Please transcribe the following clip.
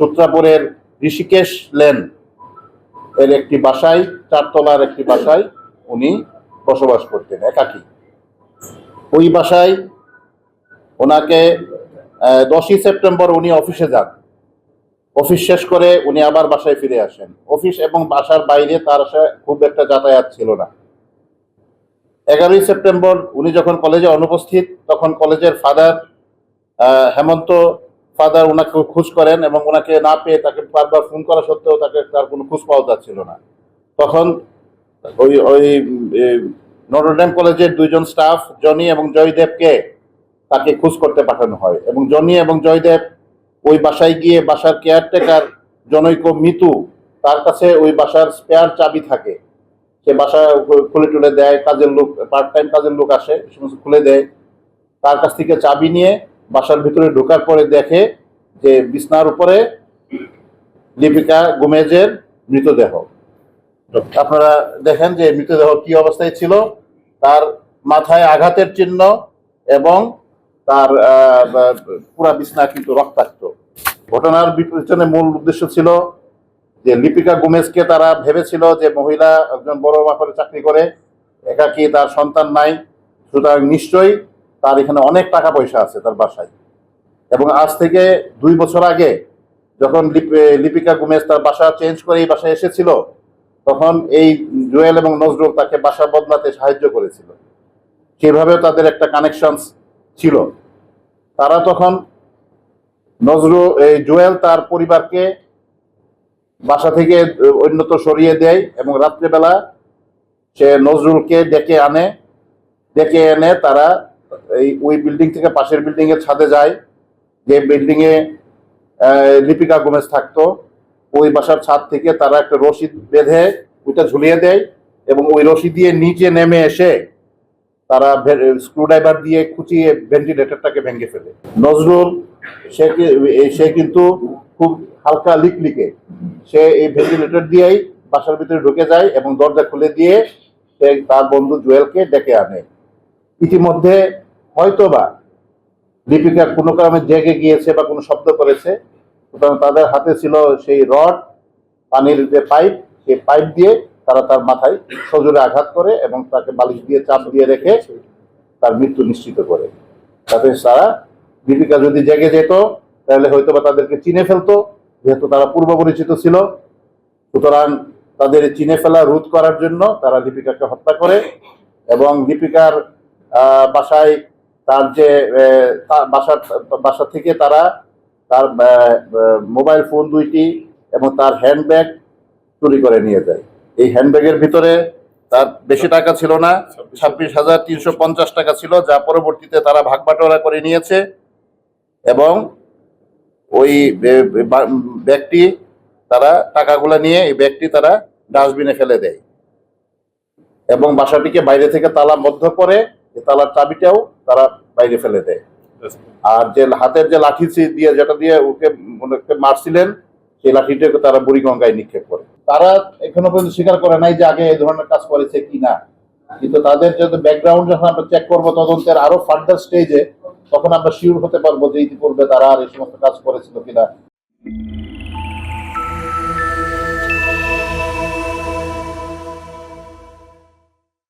সূত্রাপুরের Rishikesh lane এর একটি বাসায়, চারতলার একটি বাসায় উনি বসবাস করতেন, একাকী। ওই বাসায় ওনাকে দশই সেপ্টেম্বর উনি অফিসে যান। অফিস শেষ করে উনি আবার বাসায় ফিরে আসেন। অফিস এবং বাসার বাইরে তার খুব একটা যাতায়াত ছিল না। এগারোই সেপ্টেম্বর উনি যখন কলেজে অনুপস্থিত, তখন কলেজের ফাদার হেমন্ত ফাদার ওনাকে খোঁজ করেন এবং ওনাকে না পেয়ে তাকে বারবার ফোন করা সত্ত্বেও তাকে তার কোনো খোঁজ পাওয়া যাচ্ছিল না। তখন ওই ওই নটরডেম কলেজের দুইজন স্টাফ, জনি এবং জয়দেবকে তাকে খোঁজ করতে পাঠানো হয় এবং জনি এবং জয়দেব ওই বাসায় গিয়ে বাসার কেয়ারটেকার জনৈক মিতু তার কাছে ওই বাসার স্পেয়ার চাবি থাকে। সে বাসা খুলে টুলে দেয়, কাজের লোক পার্ট টাইম কাজের লোক আসে সমস্ত খুলে দেয়। তার কাছ থেকে চাবি নিয়ে বাসার ভিতরে ঢোকার পরে দেখে যে বিছনার উপরে লিপিকা গোমেজের মৃতদেহ। আপনারা দেখেন যে মৃতদেহ কি অবস্থায় ছিল, তার মাথায় আঘাতের চিহ্ন এবং তার পুরা বিছনা কিন্তু রক্তাক্ত। ঘটনার পিছনে মূল উদ্দেশ্য ছিল যে লিপিকা গোমেজকে তারা ভেবেছিল যে মহিলা একজন বড় মাপের চাকরি করে, একাকি তার সন্তান নাই, সুতরাং নিশ্চয়ই তার এখানে অনেক টাকা পয়সা আছে তার বাসায়। এবং আজ থেকে দুই বছর আগে যখন লিপ- লিপিকা গোমেজ তার বাসা চেঞ্জ করে এই বাসায় এসেছিল, তখন এই জুয়েল এবং নজরুল তাকে বাসা বদলাতে সাহায্য করেছিল। সেভাবেও তাদের একটা কানেকশন ছিল। তারা তখন নজরুল এই জুয়েল তার পরিবারকে বাসা থেকে অন্যত্র সরিয়ে দেয় এবং রাত্রেবেলা সে নজরুলকে ডেকে আনে, ডেকে এনে তারা এই, ওই বিল্ডিং থেকে পাশের বিল্ডিং এর ছাদে যায়। যে বিল্ডিং এ লিপিকা গোমেজ থাকতো। ওই বাসার ছাদ থেকে তারা একটা রশি বেঁধে ওইটা ঝুলিয়ে দেয় এবং ওই রশি দিয়ে নিচে নেমে এসে তারা স্ক্রুড্রাইভার দিয়ে খুঁচিয়ে ভেন্টিলেটরটাকে ভেঙে ফেলে। নজরুল, সে সে কিন্তু খুব হালকা লিক লিকে সে এই ভেন্টিলেটর দিয়েই বাসার ভিতরে ঢুকে যায় এবং দরজা খুলে দিয়ে সে তার বন্ধু জুয়েলকে ডেকে আনে। ইতিমধ্যে হয়তোবা লিপিকা কোনো কারণে জেগে গিয়েছে বা কোনো শব্দ করেছে, সুতরাং তাদের হাতে ছিল সেই রড, পানির যে পাইপ, সেই পাইপ দিয়ে তারা তার মাথায় সজোরে আঘাত করে এবং তাকে বালিশ দিয়ে চাপ দিয়ে রেখে তার মৃত্যু নিশ্চিত করে। তাতে তারা দীপিকা যদি জেগে যেত, তাহলে হয়তো বা তাদেরকে চিনে ফেলতো, যেহেতু তারা পূর্ব পরিচিত ছিল। সুতরাং তাদের চিনে ফেলা, রোধ করার জন্য তারা লিপিকাকে হত্যা করে এবং লিপিকার বাসায় তার যে বাসা বাসা থেকে তারা তার মোবাইল ফোন দুইটি এবং তার হ্যান্ডব্যাগ চুরি করে নিয়ে যায়। এই হ্যান্ডব্যাগের ভিতরে তার বেশি টাকা ছিল না, ছাব্বিশ হাজার তিনশো পঞ্চাশ টাকা ছিল, যা পরবর্তীতে তারা ভাগ বাটোয়ারা করে নিয়েছে এবং ওই ব্যাগটি তারা, টাকাগুলো নিয়ে এই ব্যাগটি তারা ডাস্টবিনে ফেলে দেয়। এবং বাসাটিকে বাইরে থেকে তালা বদ্ধ করে এই তালার চাবিটাও তারা বাইরে ফেলে দেয়। আর যে হাতের যে লাঠি দিয়ে যেটা দিয়ে ওকে ওনাকে মারছিলেন সেই লাঠিটাকে তারা বুড়িগঙ্গায় নিক্ষেপ করে। তারা এখনও পর্যন্ত স্বীকার করে নাই যে আগে এই ধরনের কাজ করেছে কি না। কিন্তু তাদের যদি ব্যাকগ্রাউন্ড যখন আমরা চেক করব তদন্তের আরও ফার্দার স্টেজে তখন আমরা শিওর হতে পারব যে ইতিপূর্বে তারা আর এই সমস্ত কাজ করেছিল কিনা